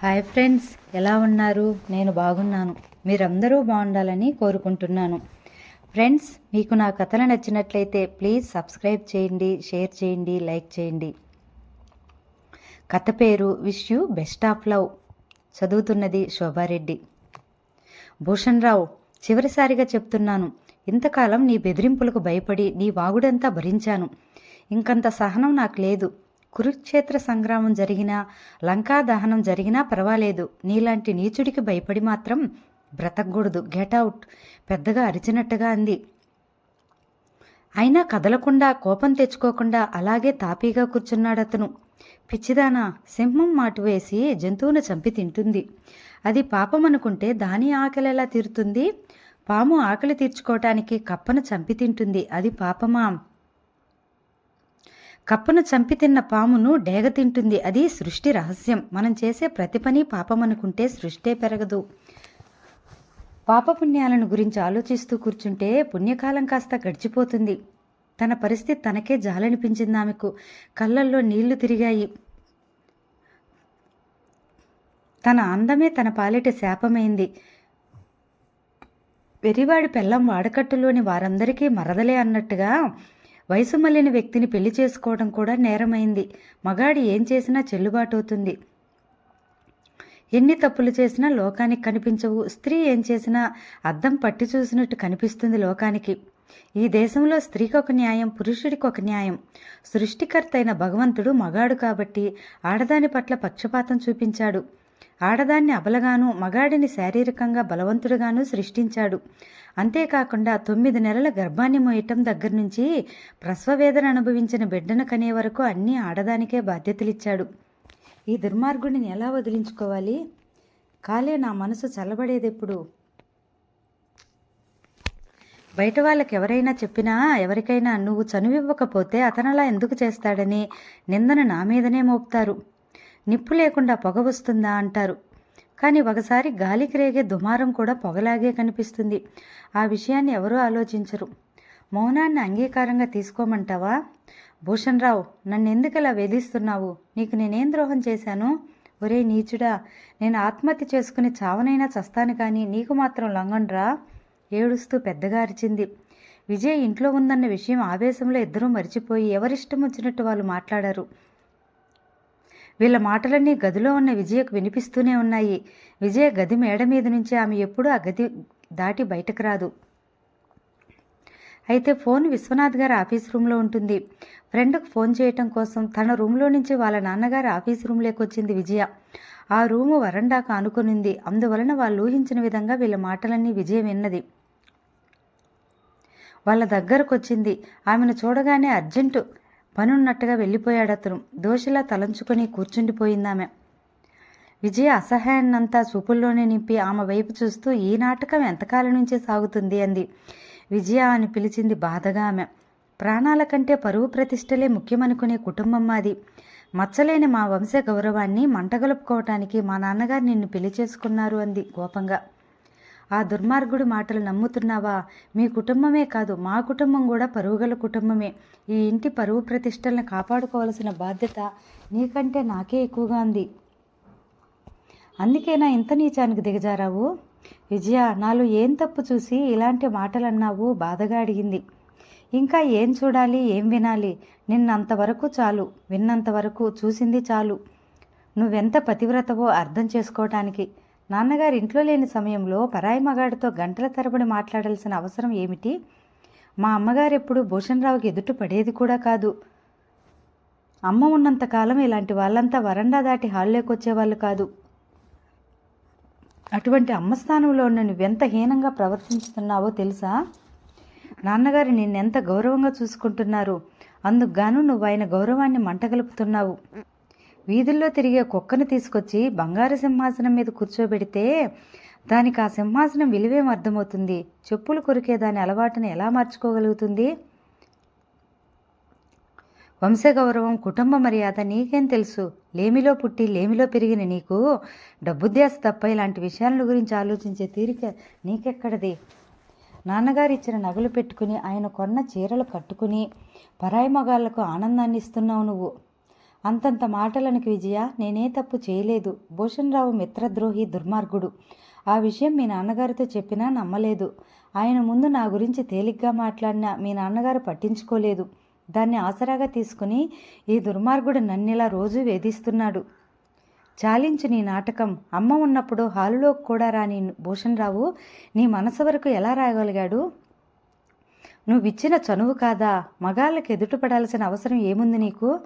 Hi friends ఎలా ఉన్నారు? నేను బాగున్నాను. మీరందరూ బాగుండాలని కోరుకుంటున్నాను. ఫ్రెండ్స్ మీకు నా కథలు నచ్చినట్లయితే ప్లీజ్ సబ్స్క్రైబ్ చేయండి షేర్ చేయండి లైక్ చేయండి. కథ పేరు wish you best of love చదువుతున్నది శోభారెడ్డి. భూషణ్ రావు చివరిసారిగా చెప్తున్నాను ఇంతకాలం నీ బెదిరింపులకు భయపడి నీ వాగుడంతా భరించాను. ఇంకంత సహనం నాకు లేదు. కురుక్షేత్ర సంగ్రామం జరిగినా లంకా దహనం జరిగినా పర్వాలేదు. నీలాంటి నీచుడికి భయపడి మాత్రం బ్రతకూడదు. గెటౌట్ పెద్దగా అరిచినట్టుగా అంది. అయినా కదలకుండా కోపం తెచ్చుకోకుండా అలాగే తాపీగా కూర్చున్నాడు అతను పిచ్చిదానా సింహం మాటు వేసి జంతువును చంపి తింటుంది. అది పాపం అనుకుంటే దాని ఆకలి ఎలా తీరుతుంది? పాము ఆకలి తీర్చుకోవటానికి కప్పను చంపి తింటుంది. అది పాపమా? కప్పను చంపి తిన్న పామును డేగ తింటుంది. అది సృష్టి రహస్యం. మనం చేసే ప్రతి పని పాపం అనుకుంటే సృష్టే పెరగదు. పాపపుణ్యాలను గురించి ఆలోచిస్తూ కూర్చుంటే పుణ్యకాలం కాస్త గడిచిపోతుంది. తన పరిస్థితి తనకే జాలనిపించింది ఆమెకు. కళ్ళల్లో నీళ్ళు తిరిగాయి. తన అందమే తన పాలిట శాపమైంది. వెరివాడి పెళ్ళం వాడకట్టులోని వారందరికీ మరదలే అన్నట్టుగా వయసు మళ్ళిన వ్యక్తిని పెళ్ళి చేసుకోవడం కూడా నేరమైంది. మగాడి ఏం చేసినా చెల్లుబాటు అవుతుంది ఎన్ని తప్పులు చేసినా లోకానికి కనిపించవు. స్త్రీ ఏం చేసినా అద్దం పట్టి చూసినట్టు కనిపిస్తుంది లోకానికి. ఈ దేశంలో స్త్రీకి ఒక న్యాయం పురుషుడికి ఒక న్యాయం. సృష్టికర్త అయిన భగవంతుడు మగాడు కాబట్టి ఆడదాని పట్ల పక్షపాతం చూపించాడు. ఆడదాన్ని అబలగాను మగాడిని శారీరకంగా బలవంతుడుగాను సృష్టించాడు. అంతేకాకుండా తొమ్మిది నెలల గర్భాన్ని మోయటం దగ్గర నుంచి ప్రసవవేదన అనుభవించిన బిడ్డను కనే వరకు అన్నీ ఆడదానికే బాధ్యతలిచ్చాడు. ఈ దుర్మార్గుడిని ఎలా వదిలించుకోవాలి? కాలే నా మనసు చల్లబడేదెప్పుడు? బయట వాళ్ళకి ఎవరైనా చెప్పినా ఎవరికైనా నువ్వు చనువివ్వకపోతే అతనలా ఎందుకు చేస్తాడని నిందన నా మీదనే మోపుతారు. నిప్పు లేకుండా పొగ వస్తుందా అంటారు. కానీ ఒకసారి గాలికి రేగే దుమారం కూడా పొగలాగే కనిపిస్తుంది. ఆ విషయాన్ని ఎవరూ ఆలోచించరు. మౌనాన్ని అంగీకారంగా తీసుకోమంటావా? భూషణ్ రావు నన్ను ఎందుకు ఇలా వేధిస్తున్నావు? నీకు నేనేం ద్రోహం చేశాను? ఒరే నీచుడా నేను ఆత్మహత్య చేసుకుని చావనైనా చస్తాను కానీ నీకు మాత్రం లంగండ్రా? ఏడుస్తూ పెద్దగా అరిచింది. విజయ్ ఇంట్లో ఉందన్న విషయం ఆవేశంలో ఇద్దరూ మరిచిపోయి ఎవరిష్టం వచ్చినట్టు వాళ్ళు మాట్లాడారు. వీళ్ళ మాటలన్నీ గదిలో ఉన్న విజయకు వినిపిస్తూనే ఉన్నాయి. విజయ గది మేడ మీద నుంచి ఆమె ఎప్పుడూ ఆ గది దాటి బయటకు రాదు. అయితే ఫోన్ విశ్వనాథ్ గారి ఆఫీస్ రూమ్లో ఉంటుంది. ఫ్రెండ్కు ఫోన్ చేయటం కోసం తన రూమ్లో నుంచి వాళ్ళ నాన్నగారి ఆఫీస్ రూమ్లోకి వచ్చింది విజయ. ఆ రూము వరండాకు ఆనుకునింది. అందువలన వాళ్ళు ఊహించిన విధంగా వీళ్ళ మాటలన్నీ విజయ విన్నది. వాళ్ళ దగ్గరకు వచ్చింది. ఆమెను చూడగానే అర్జెంటు పనున్నట్టుగా వెళ్ళిపోయాడు దోషిలా తలంచుకొని కూర్చుండిపోయిందామె. విజయ అసహాయాన్నంతా చూపుల్లోనే నింపి ఆమె వైపు చూస్తూ ఈ నాటకం ఎంతకాలం నుంచే సాగుతుంది? అంది. విజయ అని పిలిచింది బాధగా ఆమె. ప్రాణాల కంటే పరువు ప్రతిష్టలే ముఖ్యమనుకునే కుటుంబం మాది. మచ్చలేని మా వంశ గౌరవాన్ని మంటగలుపుకోవటానికి మా నాన్నగారు నిన్ను పెళ్ళి చేసుకున్నారు అంది కోపంగా. ఆ దుర్మార్గుడి మాటలు నమ్ముతున్నావా? మీ కుటుంబమే కాదు మా కుటుంబం కూడా పరుగుగల కుటుంబమే. ఈ ఇంటి పరువు ప్రతిష్టలను కాపాడుకోవాల్సిన బాధ్యత నీకంటే నాకే ఎక్కువగా ఉంది. అందుకేనా ఇంత నీచానికి దిగజారావు? విజయ నాలో ఏం తప్పు చూసి ఇలాంటి మాటలు అన్నావు బాధగా అడిగింది. ఇంకా ఏం చూడాలి ఏం వినాలి? నిన్నంతవరకు చాలు. విన్నంతవరకు చూసింది చాలు. నువ్వెంత పతివ్రతవో అర్థం చేసుకోవటానికి. నాన్నగారు ఇంట్లో లేని సమయంలో పరాయి మగాడితో గంటల తరబడి మాట్లాడాల్సిన అవసరం ఏమిటి? మా అమ్మగారు ఎప్పుడు భూషణరావుకి ఎదుట పడేది కూడా కాదు. అమ్మ ఉన్నంతకాలం ఇలాంటి వాళ్ళంతా వరండా దాటి హాల్లోకి వచ్చేవాళ్ళు కాదు. అటువంటి అమ్మ స్థానంలో ఉన్న నువ్వెంత హీనంగా ప్రవర్తిస్తున్నావో తెలుసా? నాన్నగారు నిన్నెంత గౌరవంగా చూసుకుంటున్నారు. అందుకు గాను నువ్వు ఆయన గౌరవాన్ని మంటగలుపుతున్నావు. వీధుల్లో తిరిగే కుక్కను తీసుకొచ్చి బంగారు సింహాసనం మీద కూర్చోబెడితే దానికి ఆ సింహాసనం విలువేం అర్థమవుతుంది? చెప్పులు కొరికే దాని అలవాటును ఎలా మార్చుకోగలుగుతుంది? వంశగౌరవం కుటుంబ మర్యాద నీకేం తెలుసు? లేమిలో పుట్టి లేమిలో పెరిగిన నీకు డబ్బుద్యాస తప్ప ఇలాంటి విషయాల గురించి ఆలోచించే తీరిక నీకెక్కడది? నాన్నగారు ఇచ్చిన నగలు పెట్టుకుని ఆయన కొన్న చీరలు కట్టుకుని పరాయి మగాళ్ళకు ఆనందాన్ని ఇస్తున్నావు నువ్వు. అంతంత మాటలనికి విజయ నేనే తప్పు చేయలేదు. భూషణరావు మిత్రద్రోహి దుర్మార్గుడు. ఆ విషయం మీ నాన్నగారితో చెప్పినా నమ్మలేదు. ఆయన ముందు నా గురించి తేలిగ్గా మాట్లాడినా మీ నాన్నగారు పట్టించుకోలేదు. దాన్ని ఆసరాగా తీసుకుని ఈ దుర్మార్గుడు నన్నిలా రోజు వేధిస్తున్నాడు? చాలించు నీ నాటకం. అమ్మ ఉన్నప్పుడు హాలులో కూడా రాని భూషణ్ రావు నీ మనసు వరకు ఎలా రాయగలిగాడు? నువ్విచ్చిన చనువు కాదా? మగాళ్ళకి ఎదుటపడాల్సిన అవసరం ఏముంది నీకు?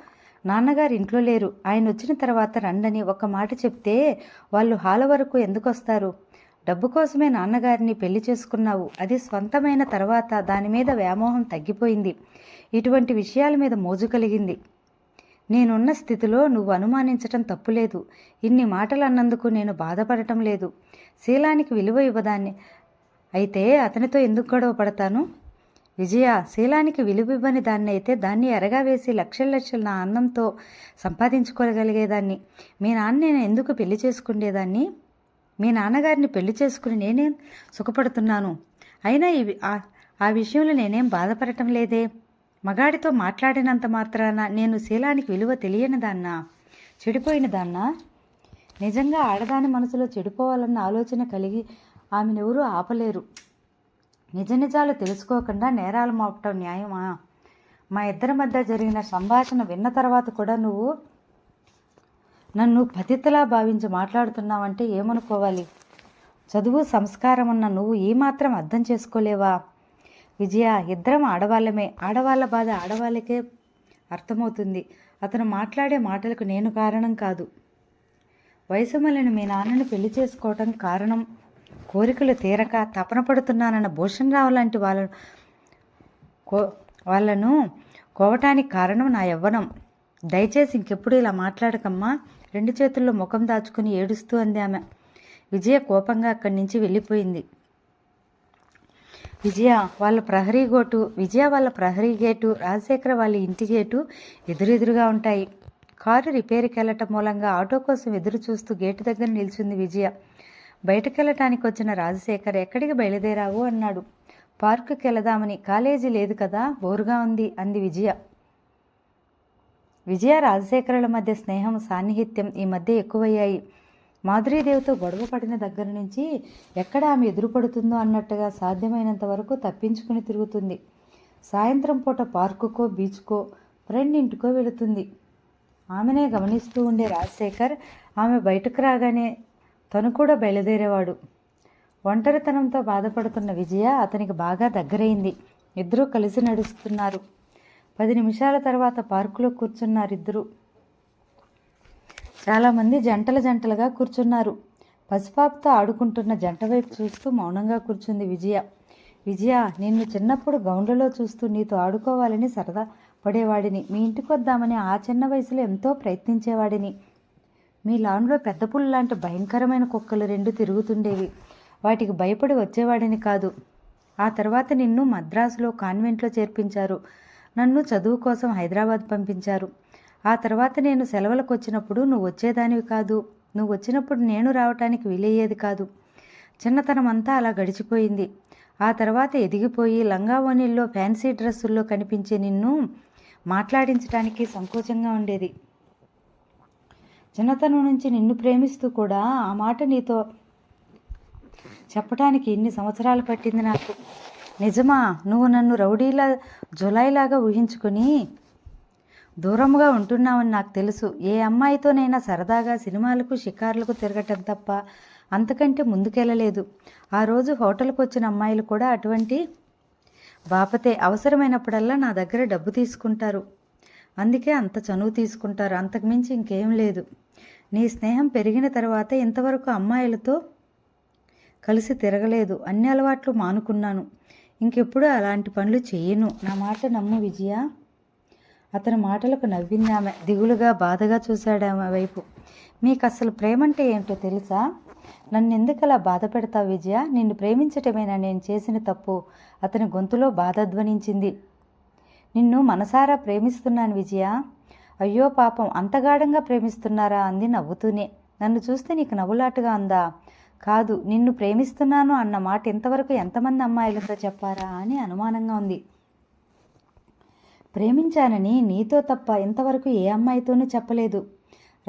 నాన్నగారు ఇంట్లో లేరు. ఆయన వచ్చిన తర్వాత రండని ఒక మాట చెప్తే వాళ్ళు హాల వరకు ఎందుకు వస్తారు డబ్బు కోసమే నాన్నగారిని పెళ్ళి చేసుకున్నావు. అది స్వంతమైన తర్వాత దాని మీద వ్యామోహం తగ్గిపోయింది. ఇటువంటి విషయాల మీద మోజు కలిగింది. నేనున్న స్థితిలో నువ్వు అనుమానించటం తప్పులేదు. ఇన్ని మాటలు అన్నందుకు నేను బాధపడటం లేదు. శీలానికి విలువ ఇవ్వదాన్ని. అయితే అతనితో ఎందుకు గొడవ పడతాను? విజయ శీలానికి విలువివ్వని దాన్ని అయితే దాన్ని ఎరగా వేసి లక్షల లక్షల నా అన్నంతో సంపాదించుకోగలిగేదాన్ని. మీ నాన్న నేను ఎందుకు పెళ్ళి చేసుకునేదాన్ని మీ నాన్నగారిని పెళ్ళి చేసుకుని నేనేం సుఖపడుతున్నాను. అయినా ఇవి ఆ- ఆ విషయంలో నేనేం బాధపడటం లేదే? మగాడితో మాట్లాడినంత మాత్రాన నేను శీలానికి విలువ తెలియని దాన్నా? చెడిపోయిన దాన్నా? నిజంగా ఆడదాని మనసులో చెడిపోవాలన్న ఆలోచన కలిగి ఆమెనెవరూ ఆపలేరు. నిజ నిజాలు తెలుసుకోకుండా నేరాలు మోపటం న్యాయమా? మా ఇద్దరి మధ్య జరిగిన సంభాషణ విన్న తర్వాత కూడా నువ్వు నన్ను పతితలా భావించి మాట్లాడుతున్నావంటే ఏమనుకోవాలి? చదువు సంస్కారం ఉన్న నువ్వు ఏమాత్రం అర్థం చేసుకోలేవా? విజయ ఇద్దరం ఆడవాళ్ళమే. ఆడవాళ్ళ బాధ ఆడవాళ్ళకే అర్థమవుతుంది. అతను మాట్లాడే మాటలకు నేను కారణం కాదు. వయసు మళ్ళిన మీ నాన్నని పెళ్ళి చేసుకోవటం కారణం. కోరికలు తీరక తపన పడుతున్నానన్న భూషణ్ రావు లాంటి వాళ్ళ కో వాళ్ళను కోవటానికి కారణం నా యవ్వనం. దయచేసి ఇంకెప్పుడు ఇలా మాట్లాడకమ్మా. రెండు చేతుల్లో ముఖం దాచుకుని ఏడుస్తూ అంది ఆమె. విజయ కోపంగా అక్కడి నుంచి వెళ్ళిపోయింది. విజయ వాళ్ళ ప్రహరీ గోటు విజయ వాళ్ళ ప్రహరీ గేటు రాజశేఖర వాళ్ళ ఇంటి గేటు ఎదురెదురుగా ఉంటాయి. కారు రిపేర్కి వెళ్ళటం మూలంగా ఆటో కోసం ఎదురు చూస్తూ గేటు దగ్గర నిల్చుంది విజయ. బయటకెళ్ళటానికి వచ్చిన రాజశేఖర్ ఎక్కడికి బయలుదేరావు? అన్నాడు. పార్కుకి వెళదామని కాలేజీ లేదు కదా బోరుగా ఉంది అంది విజయ. విజయ రాజశేఖరుల మధ్య స్నేహం సాన్నిహిత్యం ఈ మధ్య ఎక్కువయ్యాయి. మాధురీదేవితో గొడవ పడిన దగ్గర నుంచి ఎక్కడ ఆమె ఎదురుపడుతుందో అన్నట్టుగా సాధ్యమైనంత వరకు తప్పించుకుని తిరుగుతుంది. సాయంత్రం పూట పార్కుకో బీచ్కో ఫ్రెండ్ ఇంటికో వెళుతుంది. ఆమెనే గమనిస్తూ ఉండే రాజశేఖర్ ఆమె బయటకు రాగానే తను కూడా బయలుదేరేవాడు. ఒంటరితనంతో బాధపడుతున్న విజయ అతనికి బాగా దగ్గరైంది. ఇద్దరూ కలిసి నడుస్తున్నారు. పది నిమిషాల తర్వాత పార్కులో కూర్చున్నారిద్దరూ. చాలామంది జంటల జంటలుగా కూర్చున్నారు. పసిపాపతో ఆడుకుంటున్న జంట వైపు చూస్తూ మౌనంగా కూర్చుంది విజయ. విజయ నిన్ను చిన్నప్పుడు గౌండ్లలో చూస్తూ నీతో ఆడుకోవాలని సరదా పడేవాడిని. మీ ఇంటికి వద్దామని ఆ చిన్న వయసులో ఎంతో ప్రయత్నించేవాడిని. మీ లాన్లో పెద్ద పుల్ల లాంటి భయంకరమైన కుక్కలు రెండు తిరుగుతుండేవి. వాటికి భయపడి వచ్చేవాడిని కాదు. ఆ తర్వాత నిన్ను మద్రాసులో కాన్వెంట్లో చేర్పించారు. నన్ను చదువు కోసం హైదరాబాద్ పంపించారు. ఆ తర్వాత నేను సెలవులకు వచ్చినప్పుడు నువ్వు వచ్చేదానివి కాదు. నువ్వు వచ్చినప్పుడు నేను రావటానికి వీలయ్యేది కాదు. చిన్నతనం అంతా అలా గడిచిపోయింది. ఆ తర్వాత ఎదిగిపోయి లంగావోణిల్లో ఫ్యాన్సీ డ్రెస్సుల్లో కనిపించే నిన్ను మాట్లాడించడానికి సంకోచంగా ఉండేది. చిన్నతనం నుంచి నిన్ను ప్రేమిస్తూ కూడా ఆ మాట నీతో చెప్పడానికి ఎన్ని సంవత్సరాలు పట్టింది నాకు. నిజమా? నువ్వు నన్ను రౌడీలా జులైలాగా ఊహించుకొని దూరంగా ఉంటున్నావని నాకు తెలుసు. ఏ అమ్మాయితోనైనా సరదాగా సినిమాలకు షికార్లకు తిరగటం తప్ప అంతకంటే ముందుకెళ్ళలేదు. ఆ రోజు హోటల్కి వచ్చిన అమ్మాయిలు కూడా అటువంటి బాపతే. అవసరమైనప్పుడల్లా నా దగ్గర డబ్బు తీసుకుంటారు. అందుకే అంత చనువు తీసుకుంటారు. అంతకుమించి ఇంకేం లేదు. నీ స్నేహం పెరిగిన తర్వాత ఇంతవరకు అమ్మాయిలతో కలిసి తిరగలేదు. అన్ని అలవాట్లు మానుకున్నాను. ఇంకెప్పుడు అలాంటి పనులు చేయను. నా మాట నమ్ము విజయ. అతని మాటలకు నవ్వింది ఆమె. దిగులుగా బాధగా చూశాడు ఆమె వైపు. మీకు అసలు ప్రేమంటే ఏంటో తెలుసా? నన్ను ఎందుకు అలా బాధ పెడతావు విజయ? నిన్ను ప్రేమించటమేనా? నేను చేసిన తప్పు. అతని గొంతులో బాధ ధ్వనించింది. నిన్ను మనసారా ప్రేమిస్తున్నాను విజయ. అయ్యో పాపం అంతగాఢంగా ప్రేమిస్తున్నారా అంది నవ్వుతూనే. నన్ను చూస్తే నీకు నవ్వులాటగా ఉందా కాదు నిన్ను ప్రేమిస్తున్నాను అన్న మాట ఇంతవరకు ఎంతమంది అమ్మాయిలతో చెప్పారా అని అనుమానంగా ఉంది. ప్రేమించానని నీతో తప్ప ఇంతవరకు ఏ అమ్మాయితోనూ చెప్పలేదు.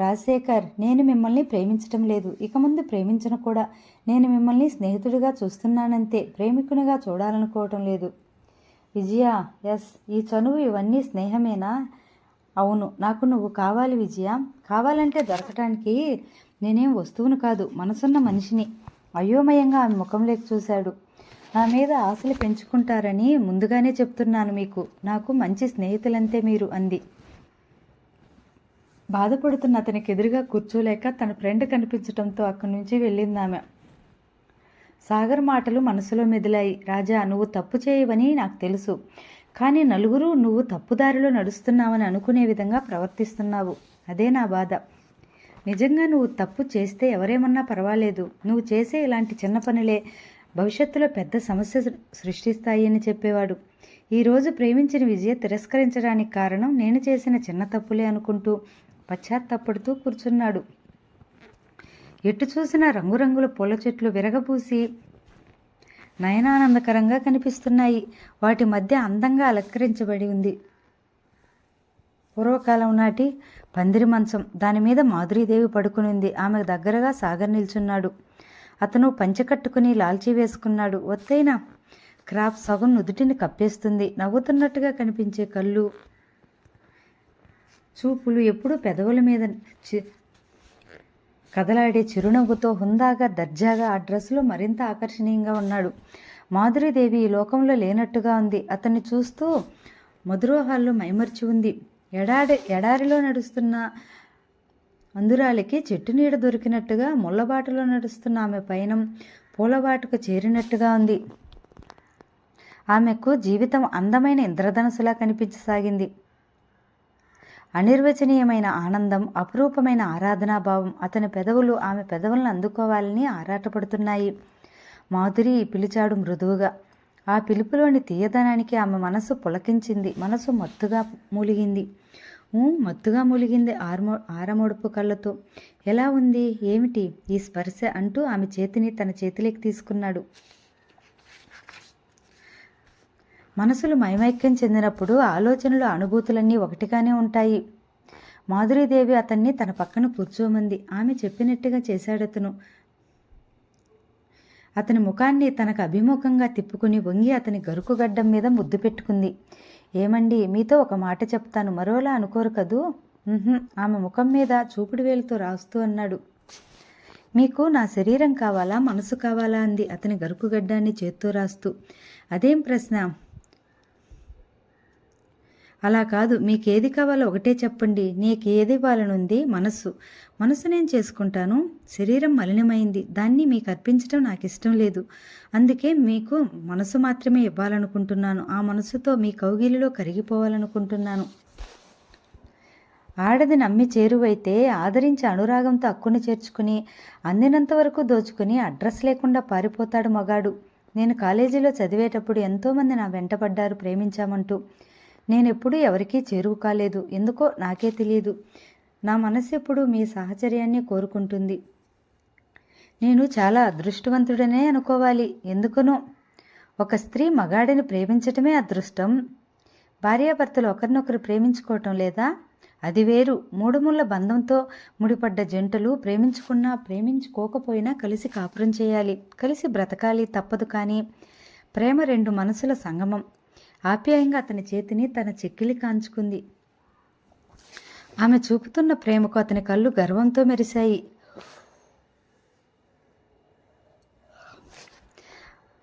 రాజశేఖర్ నేను మిమ్మల్ని ప్రేమించటం లేదు. ఇక ముందు ప్రేమించను కూడా. నేను మిమ్మల్ని స్నేహితుడిగా చూస్తున్నానంతే. ప్రేమికునిగా చూడాలనుకోవటం లేదు. విజయ ఎస్ ఈ చనువు ఇవన్నీ స్నేహమేనా? అవును నాకు నువ్వు కావాలి విజయ. కావాలంటే దొరకటానికి నేనేం వస్తువును కాదు మనసున్న మనిషిని. అయోమయంగా ఆమె ముఖంలోకి చూశాడు. నా మీద ఆశలు పెంచుకుంటారని ముందుగానే చెప్తున్నాను మీకు. నాకు మంచి స్నేహితులంతే మీరు అంది. బాధపడుతున్న అతనికి ఎదురుగా కూర్చోలేక తన ఫ్రెండ్ కనిపించడంతో అక్కడి నుంచి వెళ్ళింది ఆమె. సాగర్ మాటలు మనసులో మెదిలాయి. రాజా నువ్వు తప్పు చేయవని నాకు తెలుసు. కానీ నలుగురు నువ్వు తప్పుదారిలో నడుస్తున్నావని అనుకునే విధంగా ప్రవర్తిస్తున్నావు. అదే నా బాధ. నిజంగా నువ్వు తప్పు చేస్తే ఎవరేమన్నా పర్వాలేదు. నువ్వు చేసే ఇలాంటి చిన్న పనులే భవిష్యత్తులో పెద్ద సమస్య సృష్టిస్తాయి అని చెప్పేవాడు. ఈరోజు ప్రేమించిన విజయ తిరస్కరించడానికి కారణం నేను చేసిన చిన్న తప్పులే అనుకుంటూ పశ్చాత్తపడుతూ కూర్చున్నాడు. ఎటు చూసినా రంగురంగుల పూల చెట్లు విరగబూసి నయనానందకరంగా కనిపిస్తున్నాయి. వాటి మధ్య అందంగా అలంకరించబడి ఉంది. పూర్వకాలం నాటి పందిరి మంచం దాని మీద మాధురీదేవి పడుకునింది ఆమె దగ్గరగా సాగర్ నిల్చున్నాడు. అతను పంచె కట్టుకుని లాల్చీ వేసుకున్నాడు. ఒత్తైన క్రాప్ సగం నుదుటిని కప్పేస్తుంది. నవ్వుతున్నట్టుగా కనిపించే కళ్ళు చూపులు ఎప్పుడూ పెదవుల మీద కదలాడే చిరునవ్వుతో హుందాగా దర్జాగా ఆ డ్రెస్సులో మరింత ఆకర్షణీయంగా ఉన్నాడు. మాధురీదేవి ఈ లోకంలో లేనట్టుగా ఉంది. అతన్ని చూస్తూ మధురోహాల్లో మైమర్చి ఉంది. ఎడారి ఎడారిలో నడుస్తున్న అందురాలికి చెట్టు నీడ దొరికినట్టుగా ముళ్ళబాటలో నడుస్తున్న ఆమె పయనం పూలబాటకు చేరినట్టుగా ఉంది. ఆమెకు జీవితం అందమైన ఇంద్రధనసులా కనిపించసాగింది. అనిర్వచనీయమైన ఆనందం అపురూపమైన ఆరాధనాభావం అతని పెదవులు ఆమె పెదవులను అందుకోవాలని ఆరాటపడుతున్నాయి. మాధురి పిలిచాడు మృదువుగా. ఆ పిలుపులోని తీయదనానికి ఆమె మనసు పులకించింది. మనసు మత్తుగా మూలిగింది. మత్తుగా మూలిగింది ఆరమో ఆరమొడుపు కళ్ళతో. ఎలా ఉంది? ఏమిటి? ఈ స్పర్శ అంటూ ఆమె చేతిని తన చేతిలోకి తీసుకున్నాడు. మనసులు మైమైక్యం చెందినప్పుడు ఆలోచనలు అనుభూతులన్నీ ఒకటిగానే ఉంటాయి. మాధురీదేవి అతన్ని తన పక్కన కూర్చోమంది. ఆమె చెప్పినట్టుగా చేశాడతను. అతని ముఖాన్ని తనకు అభిముఖంగా తిప్పుకుని వంగి అతని గరుకుగడ్డం మీద ముద్దు పెట్టుకుంది. ఏమండి మీతో ఒక మాట చెప్తాను. మరోలా అనుకోరు కదూ? ఆమె ముఖం మీద చూపుడు వేలుతో రాస్తూ అన్నాడు. మీకు నా శరీరం కావాలా? మనసు కావాలా? అంది అతని గరుకు గడ్డాన్ని చేత్తో రాస్తూ. అదేం ప్రశ్న? అలా కాదు మీకేది కావాలో ఒకటే చెప్పండి. నీకేది ఇవ్వాలనుంది మనస్సు మనసు నేను చేసుకుంటాను. శరీరం మలినమైంది. దాన్ని మీకు అర్పించడం నాకు ఇష్టం లేదు. అందుకే మీకు మనసు మాత్రమే ఇవ్వాలనుకుంటున్నాను. ఆ మనసుతో మీ కౌగిలిలో కరిగిపోవాలనుకుంటున్నాను. ఆడది నమ్మి చేరువైతే ఆదరించి అనురాగంతో అక్కును చేర్చుకుని అందినంత వరకు దోచుకుని అడ్రస్ లేకుండా పారిపోతాడు మగాడు. నేను కాలేజీలో చదివేటప్పుడు ఎంతోమంది నా వెంటపడ్డారు ప్రేమించామంటూ. నేనెప్పుడూ ఎవరికీ చేరువు కాలేదు. ఎందుకో నాకే తెలియదు నా మనసు ఎప్పుడు మీ సాహచర్యాన్ని కోరుకుంటుంది. నేను చాలా అదృష్టవంతుడనే అనుకోవాలి. ఎందుకనో? ఒక స్త్రీ మగాడిని ప్రేమించటమే అదృష్టం. భార్యాభర్తలు ఒకరినొకరు ప్రేమించుకోవటం లేదా? అది వేరు. మూడు ముళ్ళ బంధంతో ముడిపడ్డ జంటలు ప్రేమించుకున్నా ప్రేమించుకోకపోయినా కలిసి కాపురం చేయాలి. కలిసి బ్రతకాలి తప్పదు కానీ ప్రేమ రెండు మనసుల సంగమం. ఆప్యాయంగా అతని చేతిని తన చెక్కిలి కాంచుకుంది. ఆమె చూపుతున్న ప్రేమకు అతని కళ్ళు గర్వంతో మెరిశాయి.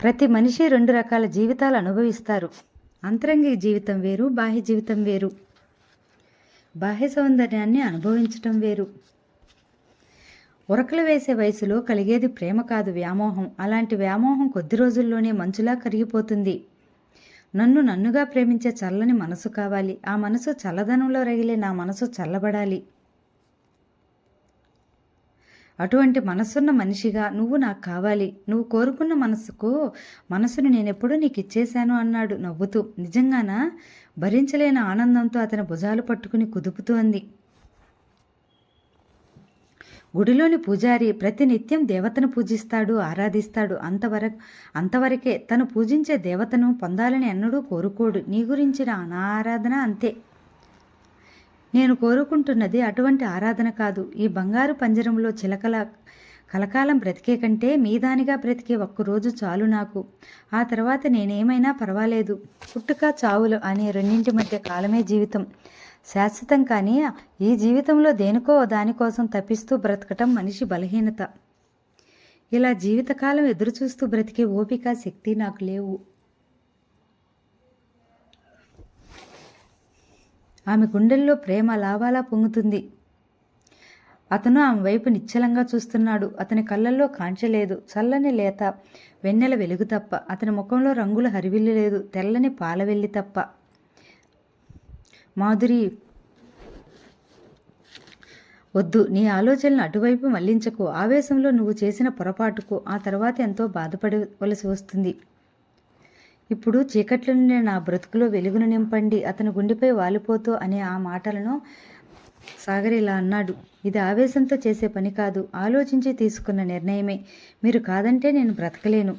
ప్రతి మనిషి రెండు రకాల జీవితాలు అనుభవిస్తారు. అంతరంగిక జీవితం వేరు బాహ్య జీవితం వేరు. బాహ్య సౌందర్యాన్ని అనుభవించటం వేరు. ఉరకలు వేసే వయసులో కలిగేది ప్రేమ కాదు వ్యామోహం. అలాంటి వ్యామోహం కొద్ది రోజుల్లోనే మంచులా కరిగిపోతుంది. నన్ను నన్నుగా ప్రేమించే చల్లని మనసు కావాలి. ఆ మనసు చల్లదనంలో రగిలే నా మనసు చల్లబడాలి. అటువంటి మనసున్న మనిషిగా నువ్వు నాకు కావాలి. నువ్వు కోరుకున్న మనసుకు మనసును నేనెప్పుడూ నీకు ఇచ్చేశాను అన్నాడు నవ్వుతూ. నిజంగానా? భరించలేని ఆనందంతో అతని భుజాలు పట్టుకుని కుదుపుతూ అంది గుడిలోని పూజారి ప్రతినిత్యం దేవతను పూజిస్తాడు ఆరాధిస్తాడు. అంతవరకు అంతవరకే తను పూజించే దేవతను పొందాలని ఎన్నడూ కోరుకోడు. నీ గురించిన నా అంతే. నేను కోరుకుంటున్నది అటువంటి ఆరాధన కాదు. ఈ బంగారు పంజరంలో చిలకల కలకాలం బ్రతికే కంటే మీదానిగా బ్రతికే ఒక్కరోజు చాలు నాకు. ఆ తర్వాత నేనేమైనా పర్వాలేదు. పుట్టుక చావులు అనే రెండింటి మధ్య కాలమే జీవితం. శాశ్వతం కానీ ఈ జీవితంలో దేనికో దానికోసం తప్పిస్తూ బ్రతకటం మనిషి బలహీనత. ఇలా జీవితకాలం ఎదురుచూస్తూ బ్రతికే ఓపిక శక్తి నాకు లేవు. ఆమె గుండెల్లో ప్రేమ లావాలా పొంగుతుంది. అతను ఆమె వైపు నిశ్చలంగా చూస్తున్నాడు. అతని కళ్ళల్లో కాంచలేదు చల్లని లేత వెన్నెల వెలుగు తప్ప. అతని ముఖంలో రంగుల హరివిల్లు లేదు. తెల్లని పాలవెల్లి తప్ప. మాధురి! వద్దు. నీ ఆలోచనలు అటువైపు మళ్ళించకు. ఆవేశంలో నువ్వు చేసిన పొరపాటుకు. ఆ తర్వాత ఎంతో బాధపడవలసి వస్తుంది. ఇప్పుడు చీకట్ల నుండి నా బ్రతుకులో వెలుగును నింపండి. అతని గుండెపై వాలిపోతూ అనే ఆ మాటలను సాగర్ ఇలా అన్నాడు. ఇది ఆవేశంతో చేసే పని కాదు. ఆలోచించి తీసుకున్న నిర్ణయమే. మీరు కాదంటే నేను బ్రతకలేను.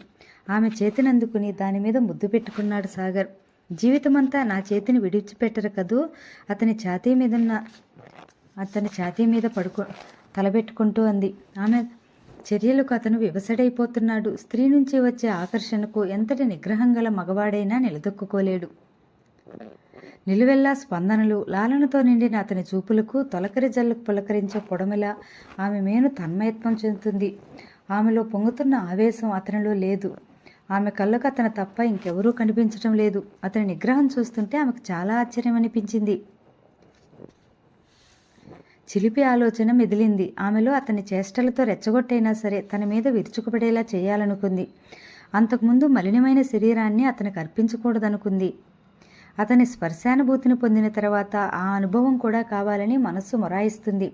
ఆమె చేతినందుకుని దాని మీద ముద్దు పెట్టుకున్నాడు సాగర్. జీవితమంతా నా చేతిని విడిచిపెట్టరు కదూ? అతని ఛాతీ మీదున్న అతని ఛాతీ మీద పడుకో తలబెట్టుకుంటూ అంది. ఆమె చర్యలకు అతను వివసడైపోతున్నాడు. స్త్రీ నుంచి వచ్చే ఆకర్షణకు ఎంతటి నిగ్రహం గల మగవాడైనా నిలదొక్కుకోలేడు. నిలువెల్లా స్పందనలు లాలనతో నిండిన అతని చూపులకు తొలకరి జల్లుకు పులకరించే పొడమిలా ఆమె మేను తన్మయత్వం చెందుతుంది. ఆమెలో పొంగుతున్న ఆవేశం అతనిలో లేదు. ఆమె కళ్ళకు అతను తప్ప ఇంకెవరూ కనిపించటం లేదు. అతని నిగ్రహం చూస్తుంటే ఆమెకు చాలా ఆశ్చర్యం అనిపించింది. చిలిపి ఆలోచన మెదిలింది. ఆమెలో అతని చేష్టలతో రెచ్చగొట్టైనా సరే తన మీద విరుచుకుపడేలా చేయాలనుకుంది. అంతకుముందు మలినమైన శరీరాన్ని అతనికి అర్పించకూడదనుకుంది. అతని స్పర్శానుభూతిని పొందిన తర్వాత ఆ అనుభవం కూడా కావాలని మనస్సు మొరాయిస్తుంది.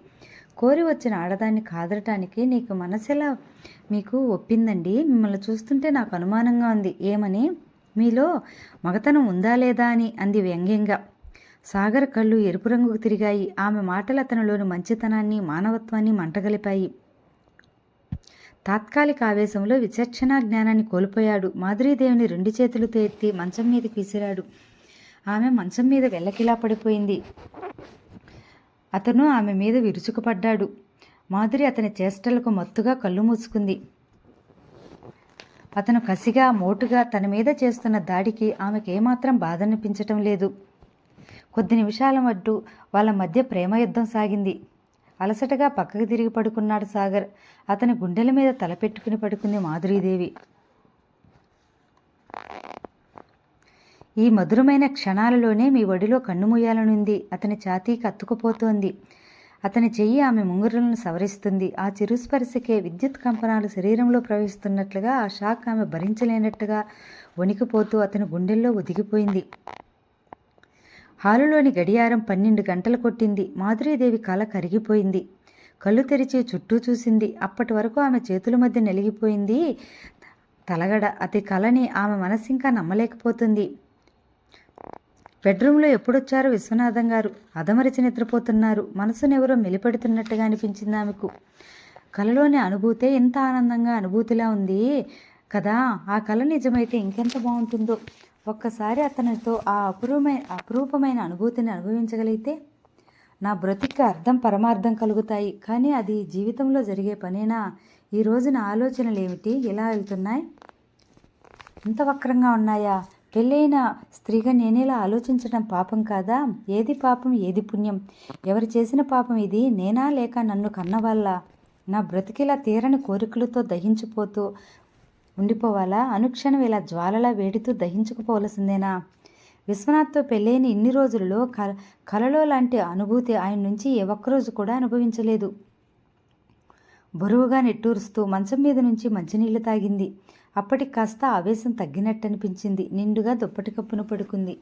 కోరి వచ్చిన ఆడదాన్ని కాదరటానికి నీకు మనసెలా మీకు ఒప్పిందండి? మిమ్మల్ని చూస్తుంటే నాకు అనుమానంగా ఉంది. ఏమని? మీలో మగతనం ఉందా లేదా అని అంది వ్యంగ్యంగా. సాగర్ కళ్ళు ఎరుపు రంగుకు తిరిగాయి. ఆమె మాటలు అతనిలోని మంచితనాన్ని మానవత్వాన్ని మంటగలిపాయి. తాత్కాలిక ఆవేశంలో విచక్షణా జ్ఞానాన్ని కోల్పోయాడు. మాధురీదేవిని రెండు చేతులతో ఎత్తి మంచం మీదకి విసిరాడు. ఆమె మంచం మీద వెళ్ళకిలా పడిపోయింది. అతను ఆమె మీద విరుచుకుపడ్డాడు. మాధురి అతని చేష్టలకు మత్తుగా కళ్ళు మూసుకుంది. అతను కసిగా మోటుగా తన మీద చేస్తున్న దాడికి ఆమెకు ఏమాత్రం బాధ అనిపించటం లేదు. కొద్ది నిమిషాల మట్టు వాళ్ళ మధ్య ప్రేమ యుద్ధం సాగింది. అలసటగా పక్కకు తిరిగి పడుకున్నాడు సాగర్. అతని గుండెల మీద తలపెట్టుకుని పడుకుంది మాధురీదేవి. ఈ మధురమైన క్షణాలలోనే మీ ఒడిలో కన్నుమూయాలనుంది అతని ఛాతీకి అత్తుకుపోతోంది అతని చెయ్యి ఆమె ముంగురులను సవరిస్తుంది. ఆ చిరుస్పర్శకే విద్యుత్ కంపనాలు శరీరంలో ప్రవహిస్తున్నట్లుగా ఆ షాక్ ఆమె భరించలేనట్టుగా వణికిపోతూ అతని గుండెల్లో ఒదిగిపోయింది. హాలులోని గడియారం పన్నెండు గంటలు కొట్టింది. మాధురీదేవి కల కరిగిపోయింది. కళ్ళు తెరిచి చుట్టూ చూసింది. అప్పటి వరకు ఆమె చేతుల మధ్య నలిగిపోయింది తలగడ. అతి కలని ఆమె మనసింకా నమ్మలేకపోతుంది. బెడ్రూమ్లో ఎప్పుడొచ్చారో విశ్వనాథం గారు. అదమరిచి నిద్రపోతున్నారు. మనసునెవరో మెలిపెడుతున్నట్టుగా అనిపించింది ఆమెకు. కలలోని అనుభూతే ఎంత ఆనందంగా అనుభూతిలా ఉంది కదా? ఆ కళ నిజమైతే ఇంకెంత బాగుంటుందో? ఒక్కసారి అతనితో ఆ అపురూపమైన అపురూపమైన అనుభూతిని అనుభవించగలిగితే? నా బ్రతికి అర్థం పరమార్థం కలుగుతాయి. కానీ అది జీవితంలో జరిగే పనేనా? ఈ రోజున ఆలోచనలు ఏమిటి ఎలా వెళ్తున్నాయి? ఇంత వక్రంగా ఉన్నాయా? పెళ్ళైన స్త్రీగా నేనేలా ఆలోచించడం పాపం కాదా? ఏది పాపం ఏది పుణ్యం? ఎవరు చేసిన పాపం ఇది? నేనా లేక నన్ను కన్నవాళ్ళ? నా బ్రతికిలా తీరని కోరికలతో దహించిపోతూ ఉండిపోవాలా? అనుక్షణం ఇలా జ్వాలలా వేడితూ దహించుకుపోవలసిందేనా? విశ్వనాథ్తో పెళ్ళైన ఇన్ని రోజుల్లో కల కలలో లాంటి అనుభూతి ఆయన నుంచి ఏ ఒక్కరోజు కూడా అనుభవించలేదు. బరువుగా నిట్టూరుస్తూ మంచం మీద నుంచి మంచినీళ్ళు తాగింది. అప్పటికి కాస్త ఆవేశం తగ్గినట్టు అనిపించింది నిండుగా దుప్పటి కప్పున పడుకుంది.